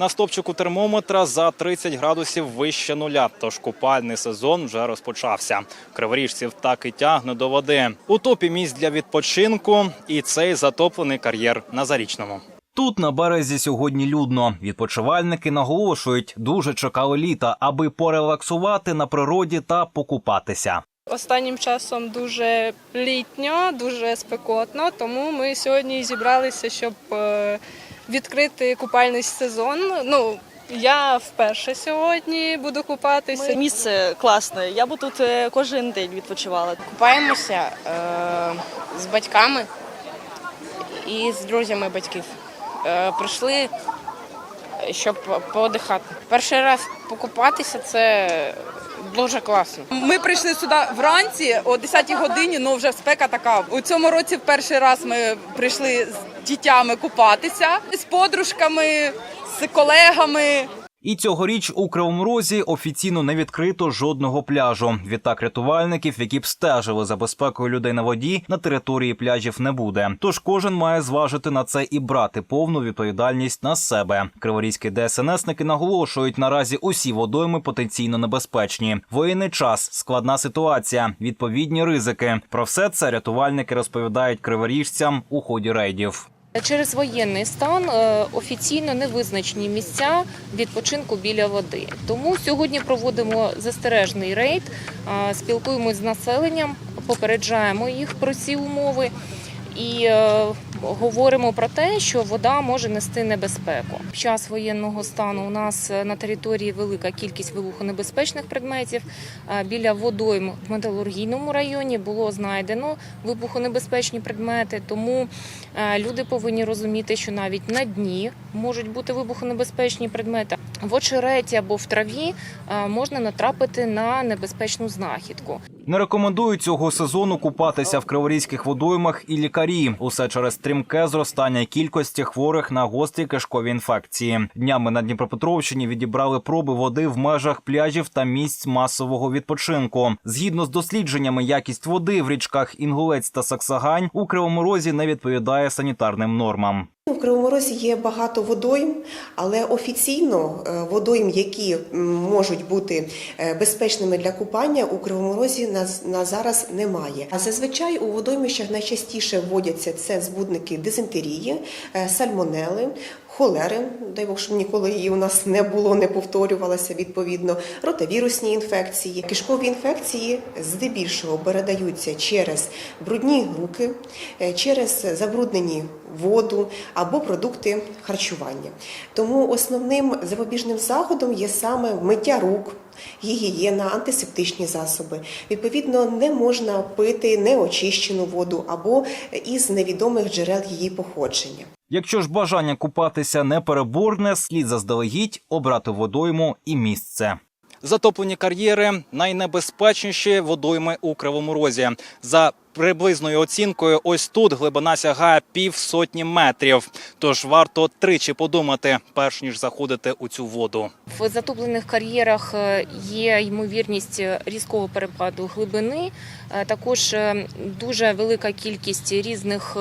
На стопчику термометра за 30 градусів вище нуля. Тож купальний сезон вже розпочався. Криворіжців так і тягне до води. У топі місць для відпочинку і цей затоплений кар'єр на зарічному. Тут на березі сьогодні людно. Відпочивальники наголошують, дуже чекали літа, аби порелаксувати на природі та покупатися. Останнім часом дуже літньо, дуже спекотно, тому ми сьогодні зібралися, щоб е, відкрити купальний сезон. Ну, я вперше сьогодні буду купатися. Місце класне. Я би тут е, кожен день відпочивала. Купаємося е, з батьками і з друзями батьків. Е, прийшли, щоб поодихати. Перший раз покупатися це дуже класно. Ми прийшли сюди вранці о 10 годині, ну вже спека така. У цьому році в перший раз ми прийшли з дітями купатися, з подружками, з колегами. І цьогоріч у Кривому Розі офіційно не відкрито жодного пляжу. Відтак рятувальників, які б стежили за безпекою людей на воді, на території пляжів не буде. Тож кожен має зважити на це і брати повну відповідальність на себе. Криворізькі ДСНСники наголошують, наразі усі водойми потенційно небезпечні. Воєнний час, складна ситуація, відповідні ризики. Про все це рятувальники розповідають криворіжцям у ході рейдів. Через воєнний стан е, офіційно не визначені місця відпочинку біля води. Тому сьогодні проводимо застережний рейд, е, спілкуємось з населенням, попереджаємо їх про ці умови і е, говоримо про те, що вода може нести небезпеку. Під час воєнного стану у нас е, на території велика кількість вибухонебезпечних предметів. Е, Біля водойм в металургійному районі було знайдено вибухонебезпечні предмети, тому Е, Люди повинні розуміти, що навіть на дні можуть бути вибухонебезпечні предмети. В очереті або в траві можна натрапити на небезпечну знахідку. Не рекомендують цього сезону купатися в криворізьких водоймах і лікарі. Усе через стрімке зростання кількості хворих на гострі кишкові інфекції. Днями на Дніпропетровщині відібрали проби води в межах пляжів та місць масового відпочинку. Згідно з дослідженнями, якість води в річках Інгулець та Саксагань у Кривому Розі не відповідає санітарним нормам. У Кривому Розі є багато водойм, але офіційно е, водойм, які можуть бути е, безпечними для купання, у Кривому Розі на, на зараз немає. А зазвичай у водоймищах найчастіше вводяться це збудники дизентерії, е, сальмонели. Холери, дай Бог, щоб ніколи її у нас не було, не повторювалася відповідно, ротавірусні інфекції. Кишкові інфекції здебільшого передаються через брудні руки, е, через забруднені воду або продукти харчування. Тому основним запобіжним заходом є саме миття рук. Гігієна, антисептичні засоби. Відповідно, не можна пити неочищену воду або із невідомих джерел її походження. Якщо ж бажання купатися непереборне, слід заздалегідь обрати водойму і місце. Затоплені кар'єри найнебезпечніші водойми у Кривому Розі. За приблизною оцінкою, ось тут глибина сягає півсотні метрів. Тож варто тричі подумати, перш ніж заходити у цю воду. В затоплених кар'єрах е, є ймовірність різкого перепаду глибини. Е, Також е, дуже велика кількість різних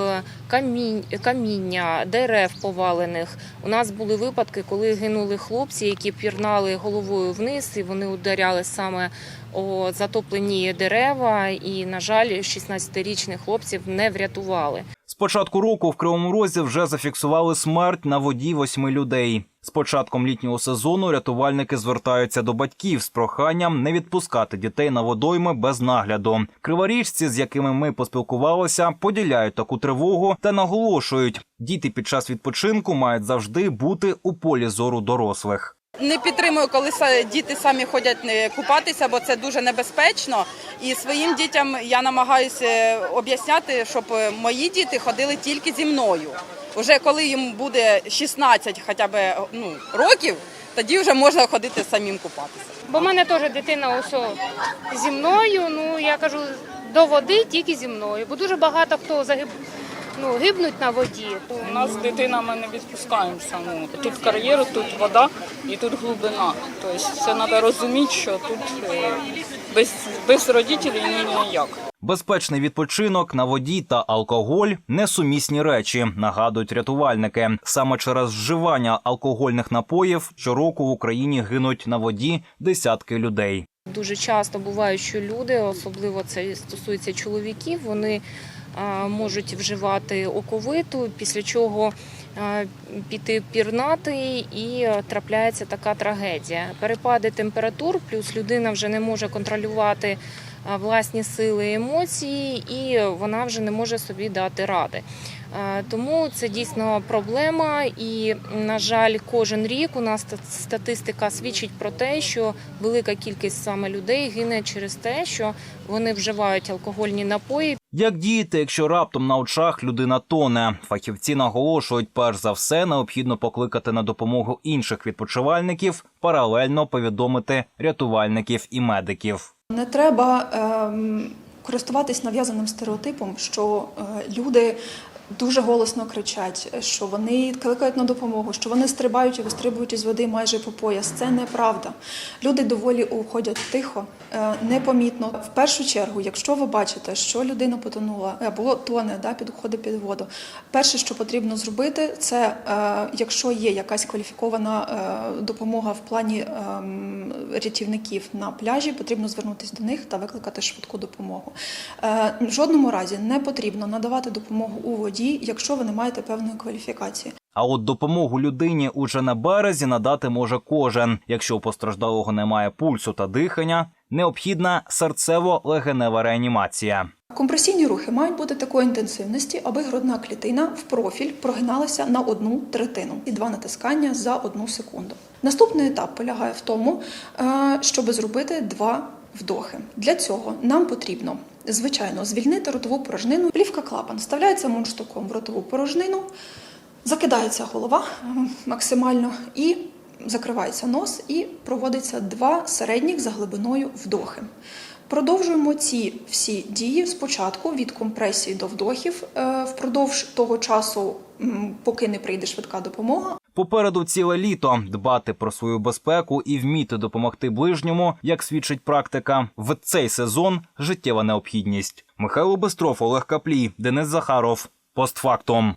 камінь, каміння, дерев повалених. У нас були випадки, коли гинули хлопці, які пірнали головою вниз, і вони ударяли саме о затоплені дерева. І, на жаль, 16-річних хлопців не врятували. З початку року в Кривому Розі вже зафіксували смерть на воді восьми людей. З початком літнього сезону рятувальники звертаються до батьків з проханням не відпускати дітей на водойми без нагляду. Криворіжці, з якими ми поспілкувалися, поділяють таку тривогу та наголошують, діти під час відпочинку мають завжди бути у полі зору дорослих. Не підтримую, коли діти самі ходять е, купатися, бо це дуже небезпечно. І своїм дітям я намагаюся об'ясняти, щоб е, мої діти ходили тільки зі мною. Уже коли їм буде 16 хоча б ну, років, тоді вже можна ходити самим купатися. Бо в мене теж дитина ось зі мною. Ну я кажу, до води тільки зі мною. Бо дуже багато хто загиб... ну, гибнуть на воді. У нас дитина ми не відпускаємо саму. Тут кар'єр, тут вода і тут глибина. Тобто це треба розуміти, що тут е, без, без родителів ні ніяк. Безпечний відпочинок на воді та алкоголь несумісні речі, нагадують рятувальники. Саме через вживання алкогольних напоїв щороку в Україні гинуть на воді десятки людей. Дуже часто буває, що люди, особливо це стосується чоловіків, вони можуть вживати оковиту, після чого піти пірнати, і трапляється така трагедія. Перепади температур, плюс людина вже не може контролювати власні сили і емоції, і вона вже не може собі дати ради. Е, Тому це дійсно проблема, і на жаль, кожен рік у нас ста- статистика свідчить про те, що велика кількість саме людей гине через те, що вони вживають алкогольні напої. Як діяти, якщо раптом на очах людина тоне? Фахівці наголошують, перш за все необхідно покликати на допомогу інших відпочивальників, паралельно повідомити рятувальників і медиків. Не треба ем, користуватись нав'язаним стереотипом, що е, люди дуже голосно кричать, що вони кликають на допомогу, що вони стрибають і вистрибують із води майже по пояс. Це неправда. Люди доволі уходять тихо, е, непомітно. В першу чергу, якщо ви бачите, що людина потонула або тоне, да, підходить під воду, перше, що потрібно зробити, це е, якщо є якась кваліфікована е, допомога в плані ем, рятівників на пляжі, потрібно звернутися до них та викликати швидку допомогу. Е, В жодному разі не потрібно надавати допомогу у воді, якщо ви не маєте певної кваліфікації. А от допомогу людині уже на березі надати може кожен. Якщо у постраждалого немає пульсу та дихання, необхідна серцево-легенева реанімація. Компресійні рухи мають бути такої інтенсивності, аби грудна клітина в профіль прогиналася на одну третину і два натискання за одну секунду. Наступний етап полягає в тому, е, щоб зробити два вдохи. Для цього нам потрібно, звичайно, звільнити ротову порожнину. Плівка клапан вставляється мундштуком в ротову порожнину, закидається голова е, максимально і закривається нос, і проводиться два середніх за глибиною вдохи. Продовжуємо ці всі дії спочатку від компресії до вдохів е, впродовж того часу, поки не прийде швидка допомога. Попереду ціле літо дбати про свою безпеку і вміти допомогти ближньому, як свідчить практика, в цей сезон життєва необхідність. Михайло Бестров, Олег Каплій, Денис Захаров. Постфактум.